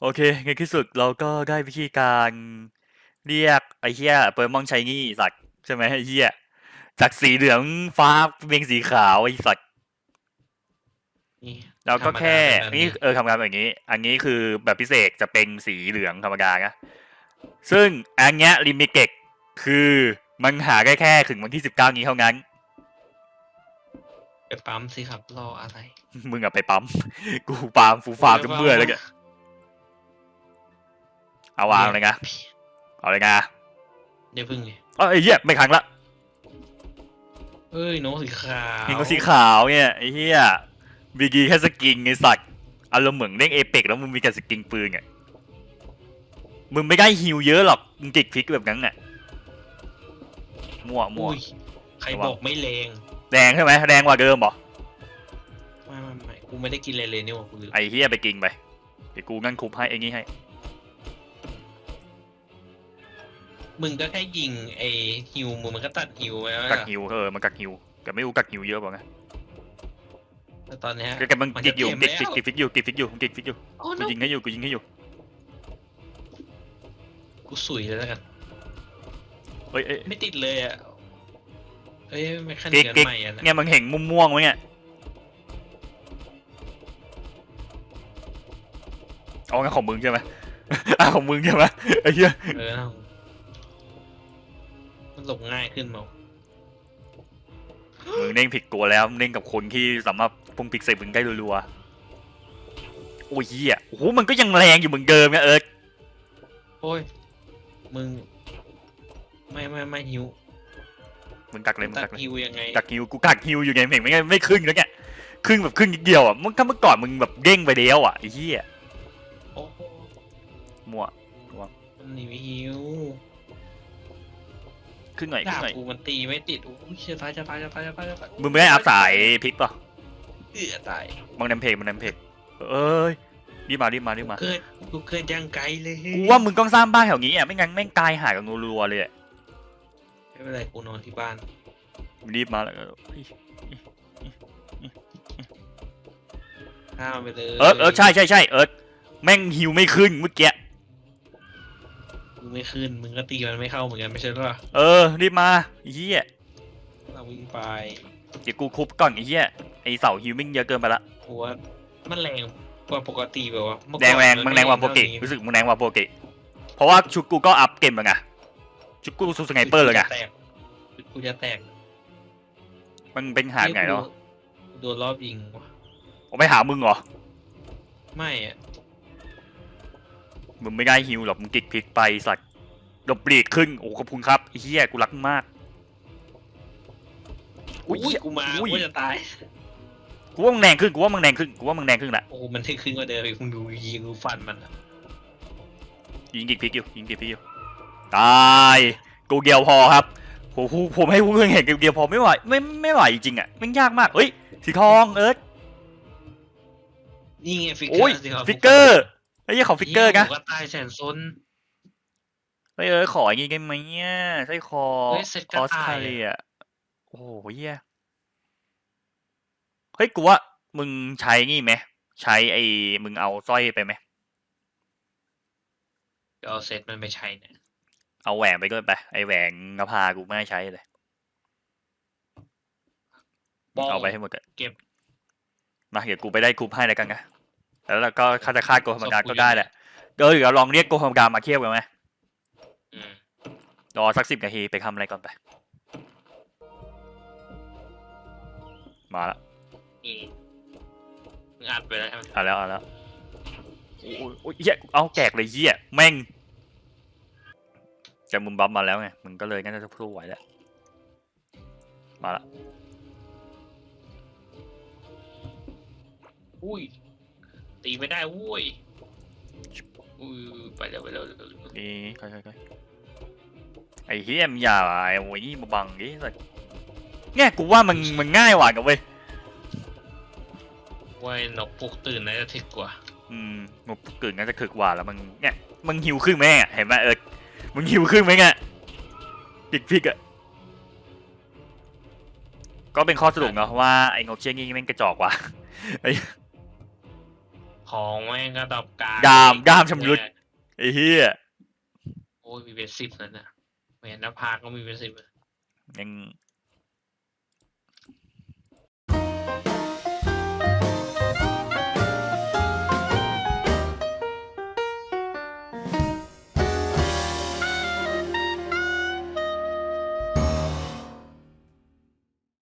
โอเคในที่สุดเราก็ได้วิธีการเรียกไอ้เหี้ยเปิดมองใช้งี้สัตว์ใช่ไหมไอ้เหี้ยจากสีเหลืองฟ้าเป็นสีขาวไอ้สัตว์นี่เราก็แค่ธรรมดาเป็นแบบนี่เออทำงานแบบนี้ อันนี้คือแบบพิเศษจะเป็นสีเหลืองธรรมดานะซึ่งอันเนี้ยลิมิเกตคือมันหาได้แค่ถึงวันที่สิบเก้านี้เท่านั้น ไปปั๊มสิครับรออะไรมึงอะไปปั๊ม กูฟาร์มฟูฟาร์มจนเมื่อยแล้วแก เอาวางเลยนะเอาเลยนะเดี๋ยวพึ่งดิเอ้ยไอ้เหี้ยไม่ครั้งละเอ้ยน้องสีขาวนี่ก็สีขาวเนี่ยไอ้เหี้ยบีกีแค่สกินไงสัตว์อารมณ์เหมือนเล่นเอเปกแล้วมึงมีแต่สกินปืนไงมึงไม่ได้ฮิวเยอะหรอกมึงจิกพลิกแบบนั้นอะมั่วมั่วอุ้ยใครบอกไม่แรงแดงใช่ไหมแดงกว่าเดิมบอไม่ไม่ไม่กูไม่ได้กินเลยเลยนี่หว่ากูลืมไอ้เหี้ยไปกินไปเดี๋ยวกูงั้นคุบให้ไอ้นี่ให้ มึงก็แค่ยิงไอ้ฮิวมึงมันก็ตัดฮิวไปแล้วกักอะฮิวเออมันกักฮิวแต่ไม่รู้กักฮิวเยอะป่ะไงแต่ตอนเนี้ย แกมันมันจิจะกอยู่เต็มจิกจิกแล้วจิกฟิกอยู่จิกฟิกอยู่จิกฟิกอยู่โอ้กู no ยิงให้อยู่กูยิงให้อยู่กูสุยเลยแล้วกันเอ้ยเอ้ยไม่ติดเลยอะเอ้ยไม่ขั้นกิ๊กเกินกิ๊กใหม่อะนะเนี่ยมึงเห็นมุมม่วงไหมเนี่ยเอางั้นของมึงใช่ไหมอะของมึงใช่ไหมไอ้เหี้ย เออนะมัน หลบง่ายขึ้นมั้งมึงเล่นผิดตัวแล้วมึงเล่นกับคนที่สามารถพุ่งพลิกใส่มึงได้รัวๆโอ้ยเหี้ยโอ้โหมันก็ยังแรงอยู่เหมือนเดิมเนี่ยเอิร์ธโอ้ยมึง ไม่ไม่ไม่ฮิวมึงกักเลยมึงตักัดกเลยฮิวยังไงกักฮิวกูกักฮิวอยู่ไงเห็นไหมไม่ครึ่งแล้วเนี่ยครึ่งแบบครึ่งนิดเดียวอะมึงถ้าเมื่อก่อนมึงแบบเด้งไปเดียวอะไอ้เหี้ยโอ้โหมั่วมันหนีไม่ฮิว ครึ่งหน่อยคดารึ่งบหน่อยกูมันตีไม่ติดโอ้ยเชี่ยตายจะตายจะตายจะตายจะตายมึงไม่ได้อัพสายพลิกป่ะเอือตายมึงนำเพจมึงนำเพจเอ้ยรีบมารีบมารีบมาเกิดกูเกิดยังไกลเลยกูว่ามึงต้องสร้างบ้านแถวนี้อะไม่งั้นแม่งตายหากันรัวๆเลยอะไม่เป็นไรกูนอนที่บ้านรีบมาแล้วก็เฮ้ยข้ามไปเลยเออเออใช่ใช่ใช่เอิร์ธแม่งฮิวไม่ขึ้นเมื่อกี้มึง ไม่ขึ้น มึงก็ตีมันไม่เข้าเหมือนกันไม่ใช่หรอเออ รีบมาไอ้เหี้ยเราวิ่งไปเดี๋ยวกูคุบก่อนไอ้เหี้ยไอ้เสาฮิวแม่งเยอะเกินไปละกูว่ามันแรงกว่าปกติแบบว่าเมื่อแดก่งอนแรงนมึงแรงกว่าโปรเกเท่นี้รู้สึกมึงแรงกว่าโปรเกเพราะว่าชุดกูก็อัพเกมแล้วไงชุดกูสูสไนเปอร์เลยไงกูจะแตกกูจะแตกมันเป็นหาดไงเนาะกูโดนรอบยิงว่ะผมไม่หามึงเหรอ ไม่อะ มึงไม่ได้ฮิวหรอกมึงกิกพลิกไปสัตว์ดบปลีดขึ้นโอ้ขอบคุณครับไอ้เหี้ยกูรักมึงมากอุ้ยกูมาอุ้ยกูจะตายกูว่ามึงแรงขึ้นกูว่ามึงแรงขึ้นกูว่ามึงแรงขึ้นละโอ้โหมันทึกขึ้นกว่าเดิมอีกมึงดูยิงกูฟันมันอะยิงกิกพลิกอยู่ยิงกิกพลิกอยู่ตายกูเดียวพอครับผมผมผมให้ผู้เพื่อนเห็นกูเดียวพอไม่ไหวไม่ไม่ไหวจริงๆอะมันยากมากเฮ้ยสีทองเอิร์ธนี่ไงฟิกเกโอ้อยร์สิครับฟิกเกอร์ ไอ้เหี้ยของฟิกเกอร์นะหี้ยผมก็ตายแสนซนเฮ้ยเออขออย่างงี้ได้ไหมเนี่ยใช่คอเฮ้ยเซ็ตคก็อสตายคาอะเรียโอ้โหเหี้ยเฮ้ยกูว่ามึงใช้นี่ไหมใช้ไอ้มึงเอาสร้อยไปไหมเดี๋ยวเอาเซตมันไปใช้เนี่ยเอาแหวนไปก็ไปไอ้แหวนนภากูไม่ให้ใช้เลยบ้องเอาไปให้หมดอะเก็บมาเดี๋ยวกูไปได้กรุ๊ปให้แล้วกันไง แล้วเราก็คาจะคาดโกธรรมดาศพกูก็ได้อยู่ไหนแหละเดี๋ยวเดี๋ยวลองเรียกโกธรรมดามาเทียบกันไหมอืมรอสักสิบนาทีไปทำอะไรก่อนไป มาละนี่มึงอัดไปแล้วใช่ไหมเอาแล้วเอาแล้วโอ้ยโอ้ยเหี้ยเอาแจกเลยเหี้ยแม่งจะมึงบัฟมาแล้วไงมึงก็เลยงั้นจะสู้ไหวแล้วมาละอุ้ย ตีไม่ได้อุ้ยอุ้ยไปแล้วไปแล้วไปแล้วนี่ค่อยๆไอ้เฮียมงอย่าไอ้โว้ยมาบังดิสัสเนี่ยกูว่ามันมันง่ายกว่ากันเว้ยว่ายนกปลุกตื่นน่าจะถึกกว่า อืมมันกึ่งน่าจะถึกกว่าแล้วมึงเนี่ยมึงหิวครึ่งไหมอะเห็นไหมเออมึงหิวครึ่งไหมเนี่ยปิกพิกอะก็เป็นข้อสรุปเนาะว่าไอ้งกเชี่ยงี้แม่งกระจอกว่ะ ของแม่งก็ตอบการยามยามชำรุดไอ้เหี้ยโอ้ยมีเป็นสิบนั่นนะแหวนนภาก็มีเป็นสิบอะยัง